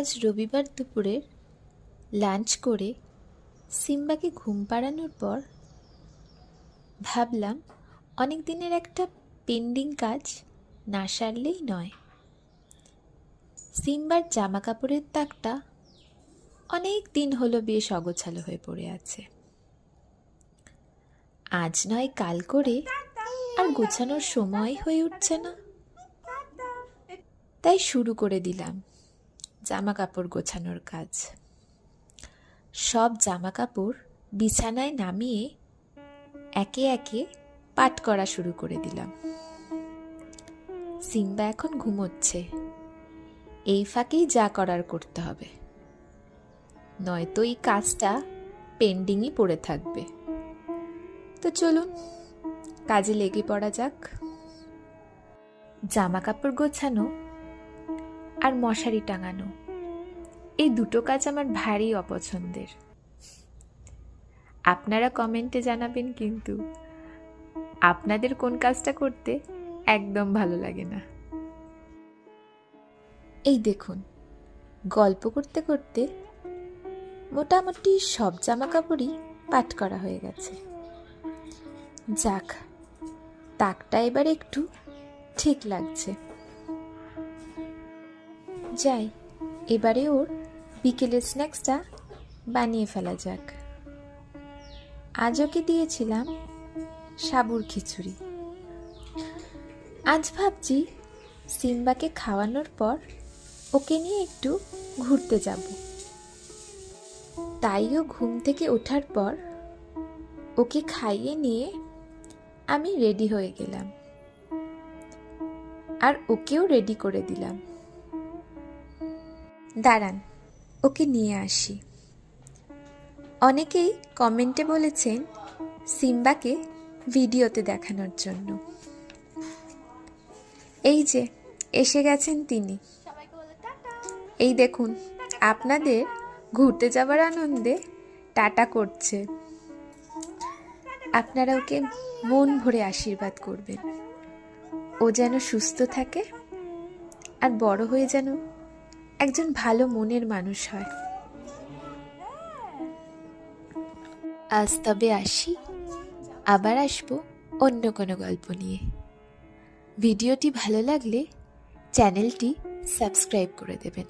আজ রবিবার দুপুরের লাঞ্চ করে সিম্বাকে ঘুম পাড়ানোর পর ভাবলাম অনেক দিনের একটা পেন্ডিং কাজ না সারলেই নয়। সিম্বার জামা কাপড়ের তাকটা অনেক দিন হলো বেশ অগোছালো হয়ে পড়ে আছে। আজ নয়, কাল করে আর গোছানোর সময় হয়ে উঠছে না। তাই শুরু করে দিলাম। জামা কাপড় গোছানোর কাজ। সব জামা কাপড় বিছানায় নামিয়ে একে একে পাট করা শুরু করে দিলাম। সিম্বা এখন ঘুমোচ্ছে। এই ফাঁকেই যা করার করতে হবে। নয়তো এই কাজটা পেন্ডিংই পড়ে থাকবে। তো চলুন, কাজে লেগে পড়া যাক। জামা কাপড় গোছানো আর মশারি টাঙানো। এই দুটো কাজ আমার ভারী অপছন্দের। আপনারা কমেন্টে জানাবেন কিন্তু আপনাদের কোন কাজটা করতে একদম ভালো লাগে না। এই দেখুন, গল্প করতে করতে মোটামুটি সব জামা কাপড়ই পাট করা হয়ে গেছে। যাক, তাকটা এবার একটু ঠিক লাগছে। যাই এবারে ওর বিকেলের স্ন্যাক্সটা বানিয়ে ফেলা যাক। আজ ওকে দিয়েছিলাম সাবুর খিচুড়ি। আজ ভাবছি সিম্বাকে খাওয়ানোর পর ওকে নিয়ে একটু ঘুরতে যাব। তাইও ঘুম থেকে ওঠার পর ওকে খাইয়ে নিয়ে আমি রেডি হয়ে গেলাম। আর ওকেও রেডি করে দিলাম। দাঁড়ান, ওকে নিয়ে আসি। অনেকেই কমেন্টে বলেছেন সিম্বাকে ভিডিওতে দেখানোর জন্য। এই যে, এসে গেছেন তিনি। এই দেখুন, আপনাদের ঘুরতে যাওয়ার আনন্দে টাটা করছে। আপনারা ওকে মন ভরে আশীর্বাদ করবেন। ও যেন সুস্থ থাকে আর বড় হয়ে যেন একজন ভালো মনের মানুষ হয়। আজ তবে আসি। আবার আসব অন্য কোনো গল্প নিয়ে। ভিডিওটি ভালো লাগলে চ্যানেলটি সাবস্ক্রাইব করে দেবেন।